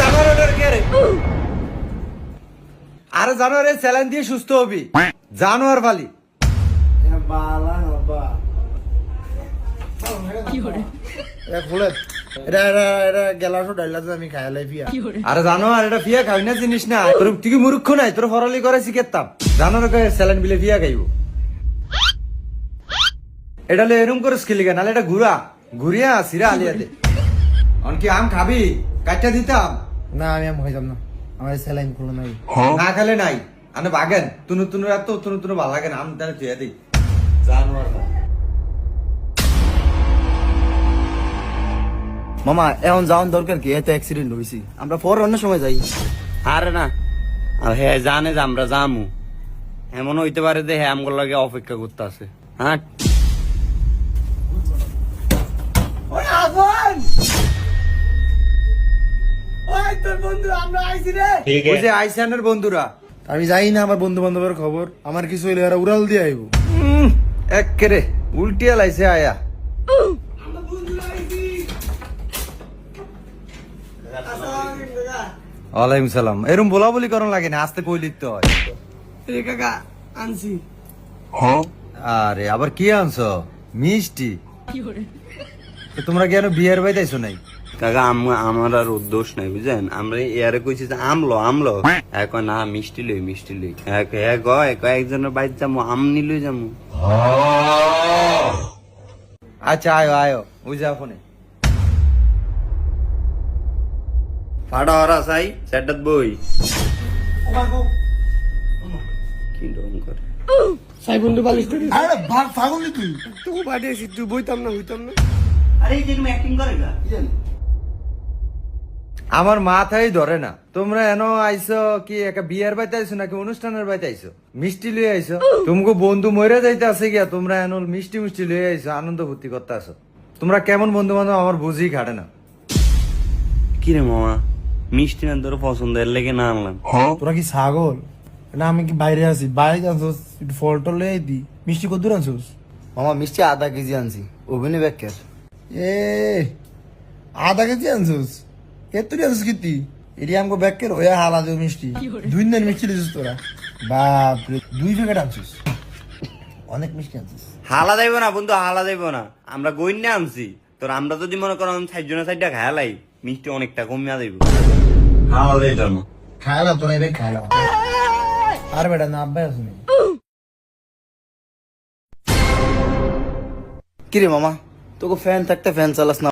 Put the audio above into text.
জানোয়ার কে রে আরে জানোয়ারের স্যালাইন দিয়ে সুস্থ হবি। জানোয়ার বালি এটা খাই আরে এটা ফিয়া না জিনিস না। তোর তুই কি মূর্খ নাই তোর ফরালি করে শিখেতাম। জানোয়ার স্যালাইন বিলে ফিয়া খাইব। এটা হলো এরম করে স্কিল এটা ঘুরা। ঘুরিয়া সিরা আলিয়াতে অন কি আম খাবি কাটটা দিতাম। না আমি আম খাইতাম না। আমার স্যালাইন খুলে নাই। না খেলে নাই। আনে বাগেন তুনু তুনু এত তুনু তুনু ভালো লাগে না আম তাহলে তুই দিই। জানোয়ার না। মামা এখন যাওয়ার দরকার কি? এত অ্যাক্সিডেন্ট হয়েছি আমরা পর অন্য সময় যাই। আরে না। আর হ্যাঁ জানে যে আমরা যামু। এমন হইতে পারে যে হ্যাঁ আমগুলো লাগে অপেক্ষা করতে আছে হ্যাঁ ওই যে আইসানের বন্ধুরা। আমি যাই না আমার বন্ধু বান্ধবের খবর। আমার কিছু হইলে এরা উড়াল দিয়ে আইব। এক্কেরে উল্টিয়া লাইছে আয়া। ওয়ালাইকুম সালাম। এরম বলা বলি করন লাগে না আস্তে কই লিখতে হয়। কাকা আনছি। আরে আবার কি আনছো? মিষ্টি। তোমরা কেন বিয়ের বাইতাইছো নাই কাকা আমার আর দোষ নাই বুঝেন আমরা এয়ারে কইছি যে আমলো আমলো। এক না মিষ্টি লই মিষ্টি লই। এক এক এক একজনের বাইরে যাব আম নিলই যাব। আচ্ছা আয়ো আয়ো ওই যা ফোনে ফাটা হরা সাই সেটাত বই। কি রকম করে? সাই বন্ধু বালিশ আরে ভাগ ফাগুন তুই? তুই পাঠিয়েছি তুই বইতাম না হইতাম না। আরে এই যে অ্যাক্টিং করে গা আমার মাথায় ধরে না। তোমরা এন আইছো কি একটা বিয়ের বাইতে আইছো নাকি অনুষ্ঠানের বাইতে আইছো মিষ্টি লয়ে আইছো তোমাকে বন্ধু মরে যাইতে আছে গিয়া তোমরা এন মিষ্টি মিষ্টি লয়ে আইছো আনন্দ ভর্তি করতে আসো তোমরা কেমন বন্ধু বান্ধব আমার বুঝি খাটে না। কি রে মামা? মিষ্টি না তোর পছন্দ এর লেগে না আনলাম। তোরা কি ছাগল? না আমি কি বাইরে আছি। বাইরে আনছোস একটু ফল টল দি মিষ্টি কত দূর আনছোস? মামা মিষ্টি আধা কেজি আনছি। অভিনয় ব্যাকের এ আধা কেজি আনছোস? কিতি এটি আমাকে ব্যাকের ওয়া হালা দেব মিষ্টি। দুই দিন মিষ্টি দিছিস তোরা। বাপ রে দুই প্যাকেট আনছিস। অনেক মিষ্টি আনছিস। হালা যাইব না বন্ধু হালা যাইব না। আমরা গইন্যা আনছি। তোর আমরা যদি মনে করো সাইজনে সাইডটা খায়ালাই মিষ্টি অনেকটা কমিয়া যাইব হালা না তোরা এবার আর বেটা না আব্বাই আসুনি কিরে মামা তোকে ফ্যান থাকতে ফ্যান চালাস না।